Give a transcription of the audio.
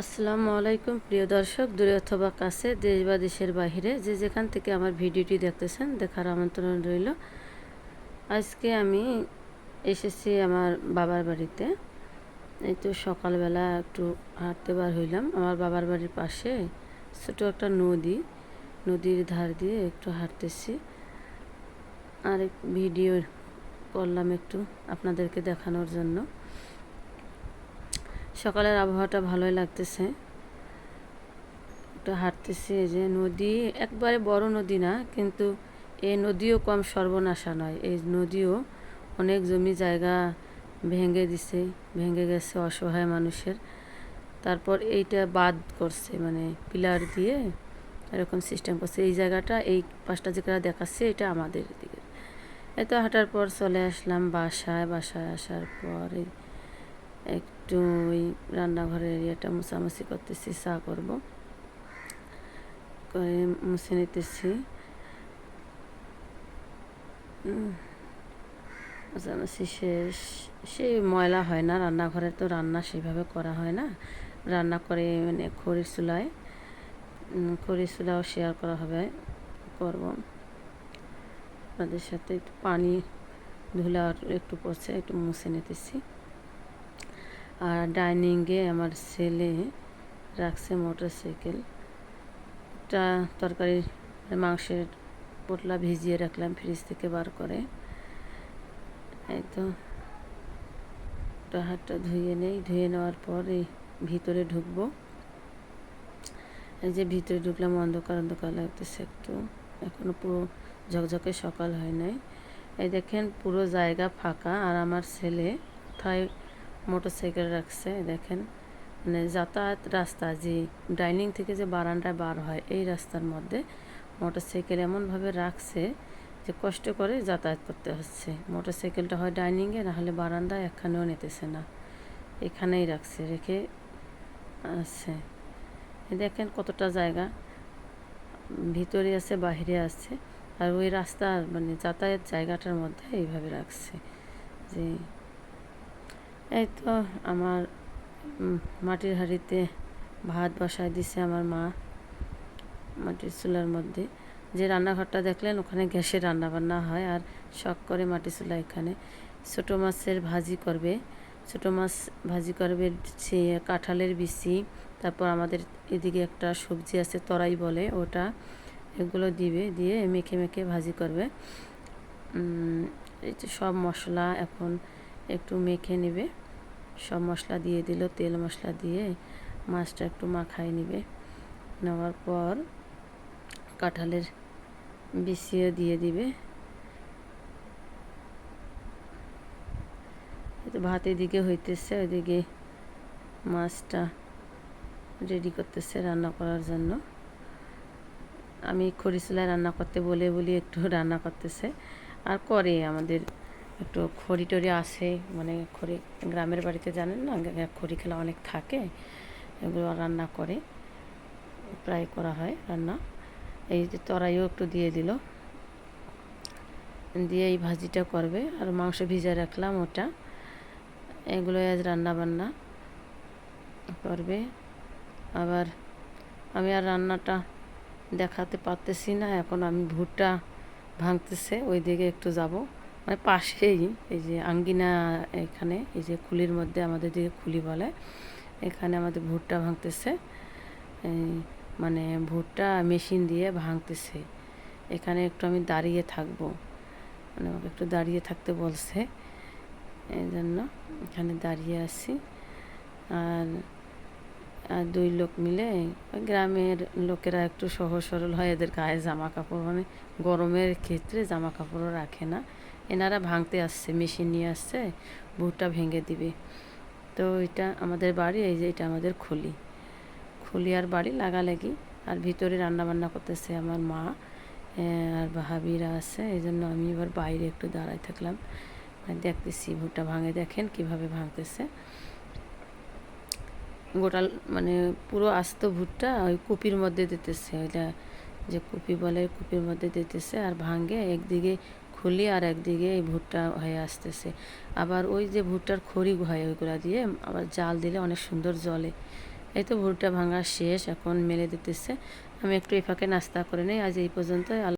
আসসালামু আলাইকুম, প্রিয় দর্শক, দূরে অথবা কাছে, দেশ বা দেশের বাহিরে, যে যেখান থেকে আমার ভিডিওটি দেখতেছেন, দেখার আমন্ত্রণ রইল। আজকে আমি এসেছি আমার বাবার বাড়িতে। এই তো সকালবেলা একটু হাঁটতে বার হইলাম। আমার বাবার বাড়ির পাশে ছোটো একটা নদী, নদীর ধার দিয়ে একটু হাঁটতেছি। আর ভিডিও করলাম একটু আপনাদেরকে দেখানোর জন্য। সকালের আবহাওয়াটা ভালোই লাগতেছে। একটু হাঁটতেছি, এই যে নদী, একবারে বড় নদী না, কিন্তু এই নদীও কম সর্বনাশা নয়। এই নদীও অনেক জমি জায়গা ভেঙে দিছে, ভেঙে গেছে অসহায় মানুষের। তারপর এইটা বাদ করছে মানে পিলার দিয়ে এরকম সিস্টেম করছে। এই জায়গাটা, এই পাঁচটা জায়গা দেখাচ্ছে, এটা আমাদের দিকে। এত হাঁটার পর চলে আসলাম বাসায় বাসায় আসার পর একটু ওই রান্নাঘরের এরিয়াটা মোছামুছি করতেছি, চা করব। করে মুছে নিতেছি। মুছামুছি শেষ। সেই ময়লা হয় না, রান্নাঘরে তো রান্না সেইভাবে করা হয় না। রান্না করে মানে খড়ির চুলায় খড়ির চুলাও শেয়ার করা হবে, করব। আপনাদের সাথে একটু পানি ধুলা একটু পড়ছে, একটু মুছে নিতেছি। আর ডাইনিংয়ে আমার ছেলে রাখছে মোটর সাইকেল একটা তরকারি, মাংসের পোটলা ভিজিয়ে রাখলাম ফ্রিজ থেকে বার করে। এই তো হাতটা ধুয়ে নেই। ধুয়ে নেওয়ার পর এই ভিতরে ঢুকবো। এই যে ভিতরে ঢুকলাম, অন্ধকার অন্ধকার লাগতেছে একটু। এখনও পুরো ঝকঝকে সকাল হয় নাই। এই দেখেন, পুরো জায়গা ফাঁকা। আর আমার ছেলে কোথায় মোটর সাইকেল রাখছে, দেখেন। মানে যাতায়াত রাস্তা, যে ডাইনিং থেকে যে বারান্দায় বার হয়, এই রাস্তার মধ্যে মোটর সাইকেল এমনভাবে রাখছে যে কষ্ট করে যাতায়াত করতে হচ্ছে। মোটর সাইকেলটা হয় ডাইনিংয়ে নাহলে বারান্দায় এখানেও নিতেছে না। এখানেই রাখছে, রেখে আছে। দেখেন কতটা জায়গা। ভিতরে আছে, বাহিরে আছে। আর ওই রাস্তার মানে যাতায়াত জায়গাটার মধ্যে এইভাবে রাখছে যে এই তো আমার মাটির হাঁড়িতে ভাত বসায় দিছে আমার মা মাটির চুলার মধ্যে। যে রান্নাঘরটা দেখলেন, ওখানে গ্যাসে রান্না বান্না হয় আর শখ করে মাটি চুলা এখানে। ছোটো মাছের ভাজি করবে। ছোটো মাছ ভাজি করবে সে কাঁঠালের বিচি, তারপর আমাদের এদিকে একটা সবজি আছে তরাই বলে ওটা, এগুলো দিবে, দিয়ে মেখে মেখে ভাজি করবে। এই সব মশলা এখন একটু মেখে নেবে। সব মশলা দিয়ে দিল, তেল মশলা দিয়ে মাছটা একটু মাখাই নেবে। নেওয়ার পর কাঁঠালের বিছিয়ে দিয়ে দিবে। ভাত এদিকে হইতেছে, ওইদিকে মাছটা রেডি করতেছে রান্না করার জন্য। আমি খড়িচুলায় রান্না করতে বলে বলি একটু রান্না করতেছে। আর করে আমাদের একটু খড়ি টড়ি আসে মানে খড়ি, গ্রামের বাড়িতে জানেন না খড়ি খেলা অনেক থাকে, এগুলো রান্না করে, প্রায় করা হয় রান্না। এই যে তরাইও একটু দিয়ে দিল। দিয়ে এই ভাজিটা করবে, আর মাংস ভিজে রাখলাম ওটা। এগুলো আজ রান্না বান্না করবে। আবার আমি আর রান্নাটা দেখাতে পারতেছি না, এখন আমি ভুট্টা ভাঙতেছে ওই দিকে একটু যাব। মানে পাশেই, এই যে আঙ্গিনা এখানে, এই যে খুলির মধ্যে আমাদের দিকে খুলি বলে, এখানে আমাদের ভুট্টা ভাঙতেছে। মানে ভুট্টা মেশিন দিয়ে ভাঙতেছে। এখানে একটু আমি দাঁড়িয়ে থাকব। মানে আমাকে একটু দাঁড়িয়ে থাকতে বলছে। এই জন্য এখানে দাঁড়িয়ে আছি। আর আর দুই লোক মিলে গ্রামের লোকেরা একটু সহজ সরল হয়। এদের গায়ে জামা কাপড় মানে গরমের ক্ষেত্রে জামা কাপড়ও রাখে না। এনারা ভাঙতে আসছে, মেশিন নিয়ে আসছে, ভুট্টা ভেঙে দিবে। তো এটা আমাদের বাড়ি, এই যে এটা আমাদের খুলি। খুলি আর বাড়ি লাগালাগি, আর ভিতরে রান্না বান্না করতেছে আমার মা আর ভাবিরা আছে এই জন্য আমি এবার বাইরে একটু দাঁড়াই থাকলাম। দেখতেছি ভুট্টা ভাঙে, দেখেন কীভাবে ভাঙতেছে। গোটাল মানে পুরো আস্ত ভুট্টা ওই কুপির মধ্যে দিতেছে, ওইটা যে কুপি বলে কুপির মধ্যে দিতেছে, আর ভাঙে, একদিকে খুলি আর একদিকে এই ভুট্টা হয়ে আসতেছে। আবার ওই যে ভুট্টার খড়ি হয় ওইগুলো দিয়ে আবার জাল দিলে অনেক সুন্দর জলে এই তো ভুট্টা ভাঙা শেষ, এখন মেলে দিতেছে। আমি একটু এই ফাঁকে নাস্তা করে নিই, আজ এই পর্যন্ত